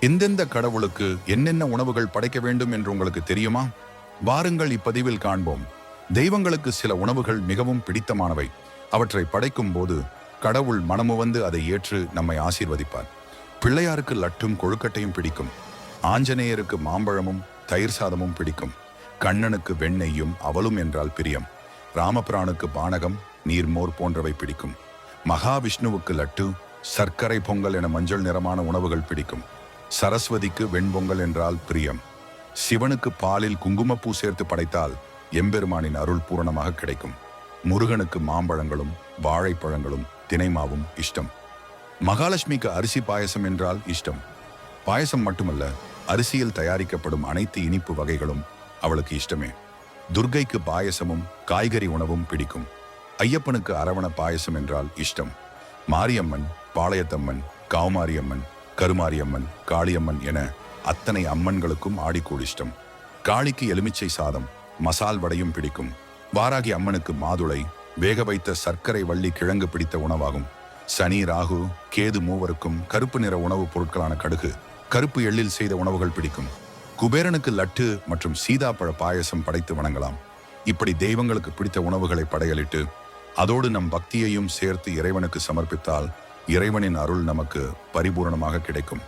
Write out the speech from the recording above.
எந்தெந்த கடவுளுக்கு என்னென்ன உணவுகள் படைக்க வேண்டும் என்று உங்களுக்கு தெரியுமா? வாருங்கள் இப்பதிவில் காண்போம். தெய்வங்களுக்கு சில உணவுகள் மிகவும் பிடித்தமானவை. அவற்றை படைக்கும் போது கடவுள் மனமு வந்து அதை ஏற்று நம்மை ஆசீர்வதிப்பார். பிள்ளையாருக்கு லட்டும் கொழுக்கட்டையும் பிடிக்கும். ஆஞ்சநேயருக்கு மாம்பழமும் தயிர் சாதமும் பிடிக்கும். கண்ணனுக்கு வெண்ணெய்யும் அவலும் என்றால் பிரியம். ராமபிரானுக்கு பானகம் நீர்மோர் போன்றவை பிடிக்கும். மகாவிஷ்ணுவுக்கு லட்டு சர்க்கரை பொங்கல் என மஞ்சள் நிறமான உணவுகள் பிடிக்கும். சரஸ்வதிக்கு வெண்பொங்கல் என்றால் பிரியம். சிவனுக்கு பாலில் குங்குமப்பூ சேர்த்து படைத்தால் எம்பெருமானின் அருள் பூரணமாக கிடைக்கும். முருகனுக்கு மாம்பழங்களும் வாழைப்பழங்களும் தினைமாவும் இஷ்டம். மகாலட்சுமிக்கு அரிசி பாயசம் என்றால் இஷ்டம். பாயசம் மட்டுமல்ல அரிசியில் தயாரிக்கப்படும் அனைத்து இனிப்பு வகைகளும் அவளுக்கு இஷ்டமே. துர்கைக்கு பாயசமும் காய்கறி உணவும் பிடிக்கும். ஐயப்பனுக்கு அரவண பாயசம் என்றால் இஷ்டம். மாரியம்மன் பாளையத்தம்மன் காமாரியம்மன் கருமாரியம்மன் காளியம்மன் என அத்தனை அம்மன்களுக்கும் ஆடிக்கூடிஷ்டம் காளிக்கு எலுமிச்சை சாதம் மசால் வடையும் பிடிக்கும். வாராகி அம்மனுக்கு மாதுளை வேக வைத்த சர்க்கரை வள்ளி கிழங்கு பிடித்த உணவாகும். சனி ராகு கேது மூவருக்கும் கருப்பு நிற உணவுப் பொருட்களான கடுகு கருப்பு எள்ளில் செய்த உணவுகள் பிடிக்கும். குபேரனுக்கு லட்டு மற்றும் சீதாப்பழ பாயசம் படைத்து வணங்கலாம். இப்படி தெய்வங்களுக்கு பிடித்த உணவுகளை படையலிட்டு அதோடு நம் பக்தியையும் சேர்த்து இறைவனுக்கு சமர்ப்பித்தால் இறைவனின் அருள் நமக்கு பரிபூரணமாக கிடைக்கும்.